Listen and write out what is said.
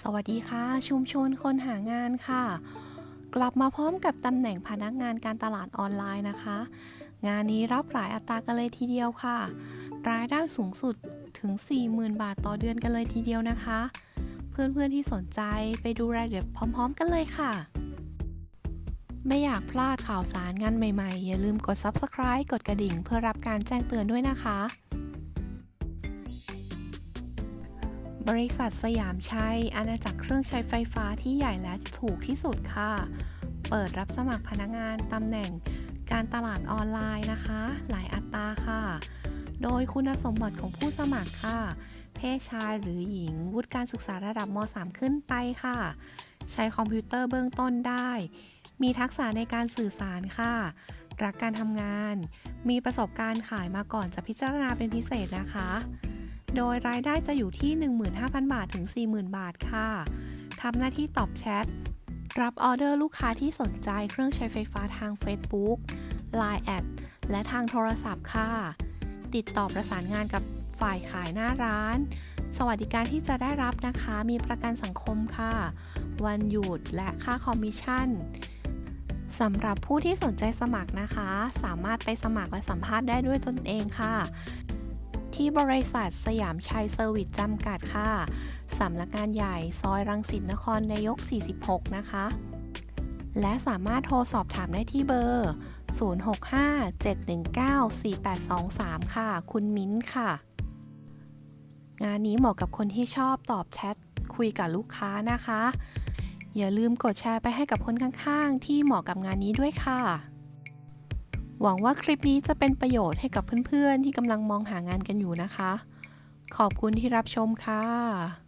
สวัสดีค่ะ ชุมชนคนหางานค่ะ กลับมาพร้อมกับตำแหน่งพนักงานการตลาดออนไลน์นะคะ งานนี้รับหลายอัตรากันเลยทีเดียวค่ะ รายได้สูงสุดถึง 40,000 บาทต่อเดือนกันเลยทีเดียวนะคะ เพื่อนๆที่สนใจไปดูรายละเอียดพร้อม ๆ กันเลยค่ะ ไม่อยากพลาดข่าวสารงานใหม่ๆ อย่าลืมกด Subscribe กดกระดิ่งเพื่อรับการแจ้งเตือนด้วยนะคะ บริษัทสยามชัย อาณาจักรเครื่องใช้ไฟฟ้าที่ใหญ่และถูกที่สุดค่ะ เปิดรับสมัครพนักงานตำแหน่งการตลาดออนไลน์นะคะ หลายอัตราค่ะ โดยคุณสมบัติของผู้สมัครค่ะ เพศชายหรือหญิง วุฒิการศึกษาระดับม .3 ขึ้นไปค่ะ ใช้คอมพิวเตอร์เบื้องต้นได้ มีทักษะในการสื่อสารค่ะ รักการทำงาน มีประสบการณ์ขายมาก่อนจะพิจารณาเป็นพิเศษนะคะ โดยรายได้จะอยู่ที่ 15,000 บาทถึง 40,000 บาทค่ะ ทำหน้าที่ตอบแชท รับออเดอร์ลูกค้าที่สนใจเครื่องใช้ไฟฟ้าทาง Facebook Line แอดและทางโทรศัพท์ค่ะ ติดต่อประสานงานกับฝ่ายขายหน้าร้าน สวัสดิการที่จะได้รับนะคะ มีประกันสังคมค่ะ วันหยุดและค่าคอมมิชชั่นสำหรับผู้ที่สนใจสมัครนะคะ สามารถไปสมัครและสัมภาษณ์ได้ด้วยตนเองค่ะ ที่บริษัทสยามชัยเซอร์วิสจำกัดค่ะ สำนักงานใหญ่ซอยรังสิตนครนายก 46 นะคะ และสามารถโทรสอบถามได้ที่เบอร์ 065-719-4823 ค่ะ คุณมิ้นค่ะ งานนี้เหมาะกับคนที่ชอบตอบแชทคุยกับลูกค้านะคะ อย่าลืมกดแชร์ไปให้กับคนข้างๆ ที่เหมาะกับงานนี้ด้วยค่ะ หวังว่าคลิปนี้จะเป็นประโยชน์ให้กับเพื่อนๆ ที่กำลังมองหางานกันอยู่นะคะ ขอบคุณที่รับชมค่ะ